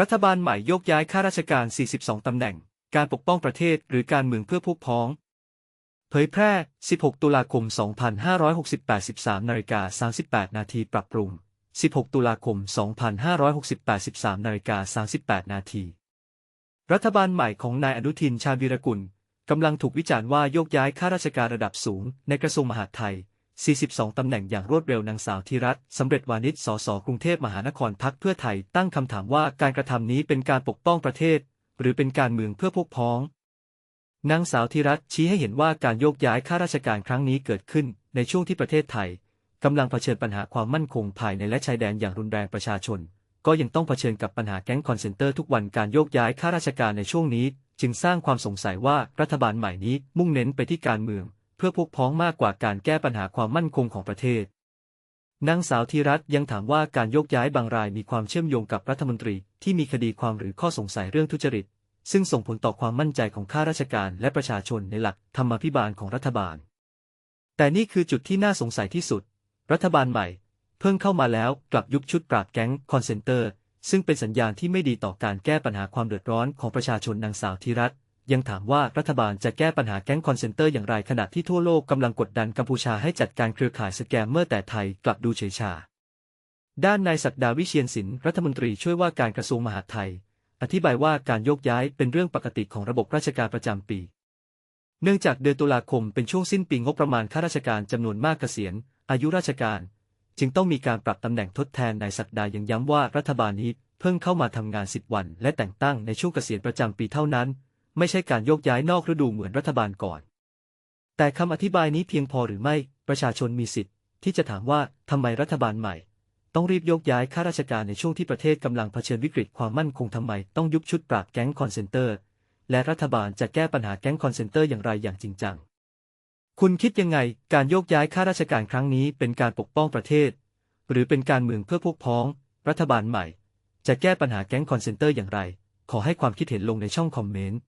รัฐบาลใหม่โยกย้ายข้าราชการ 42 ตำแหน่ง การปกป้องประเทศหรือการเมืองเพื่อพวกพ้อง เผยแพร่ 16 ตุลาคม 2568 13นาฬิกา38 นาทีปรับปรุง 16 ตุลาคม 2568 13นาฬิกา38 นาทีรัฐบาลใหม่ของนายอนุทินชาญวีรกุลกำลังถูกวิจารณ์ว่าโยกย้ายข้าราชการระดับสูงในกระทรวงมหาดไทย 42 ตำแหน่งอย่างรวดเร็วนางสาวธีรัตน์สำเร็จวานิชสสกรุงเทพมหานครพักเพื่อไทยตั้งคำถามว่าการกระทำนี้เป็นการปกป้องประเทศ หรือเป็นการเมืองเพื่อพวกพ้องนางสาวธีรัตน์ชี้ให้เห็นว่าการโยกย้ายข้าราชการครั้งนี้เกิดขึ้น ในช่วงที่ประเทศไทยกำลังเผชิญปัญหาความมั่นคงภายในและชายแดนอย่างรุนแรงประชาชน ก็ยังต้องเผชิญกับปัญหาแก๊งคอนเซนเตอร์ทุกวันการโยกย้ายข้าราชการในช่วงนี้ จึงสร้างความสงสัยว่ารัฐบาลใหม่นี้มุ่งเน้นไปที่การเมือง พื่อพวกพ้องมากกว่าการแก้ปัญหาความมั่นคงของประเทศ นางสาวธีรัตน์ยังถามว่าการโยกย้ายบางรายมีความเชื่อมโยงกับรัฐมนตรีที่มีคดีความหรือข้อสงสัยเรื่องทุจริต ซึ่งส่งผลต่อความมั่นใจของข้าราชการและประชาชนในหลักธรรมาภิบาลของรัฐบาล แต่นี่คือจุดที่น่าสงสัยที่สุด รัฐบาลใหม่ เพิ่งเข้ามาแล้วกลับยุบชุดปราบแก๊งคอนเซนเตอร์ซึ่งเป็นสัญญาณที่ไม่ดีต่อการแก้ปัญหาความเดือดร้อนของประชาชนนางสาวธีรัตน์ ยังถามว่ารัฐบาลจะแก้ปัญหาแก๊งคอนเซนเตอร์อย่างไรขณะที่ทั่วโลกกำลังกดดันกัมพูชาให้จัดการเครือข่ายสแกมเมอร์แต่ไทยกลับดูเฉยชา ด้านนายศักดาวิเชียนศิลป์รัฐมนตรีช่วยว่าการกระทรวงมหาดไทย อธิบายว่าการโยกย้ายเป็นเรื่องปกติของระบบราชการประจำปี เนื่องจากเดือนตุลาคมเป็นช่วงสิ้นปีงบประมาณข้าราชการจำนวนมากเกษียณ อายุราชการ จึงต้องมีการปรับตำแหน่งทดแทนนายศักดายังย้ำว่ารัฐบาลนี้เพิ่งเข้ามาทำงาน 10 วัน และแต่งตั้งในช่วงเกษียณประจำปีเท่านั้น ไม่ใช่การโยกย้ายนอกฤดูเหมือนรัฐบาลก่อน แต่คำอธิบายนี้เพียงพอหรือไม่ ประชาชนมีสิทธิ์ ที่จะถามว่าทำไมรัฐบาลใหม่ ต้องรีบโยกย้ายข้าราชการในช่วงที่ประเทศกำลังเผชิญวิกฤตความมั่นคงทำไมต้องยุบชุดปราบแก๊งคอนเซนเตอร์ และรัฐบาลจะแก้ปัญหาแก๊งคอนเซนเตอร์อย่างไรอย่างจริงจัง คุณคิดยังไงการโยกย้ายข้าราชการครั้งนี้เป็นการปกป้องประเทศ หรือเป็นการเมืองเพื่อพวกพ้อง รัฐบาลใหม่ จะแก้ปัญหาแก๊งคอนเซนเตอร์อย่างไร ขอให้ความคิดเห็นลงในช่องคอมเมนต์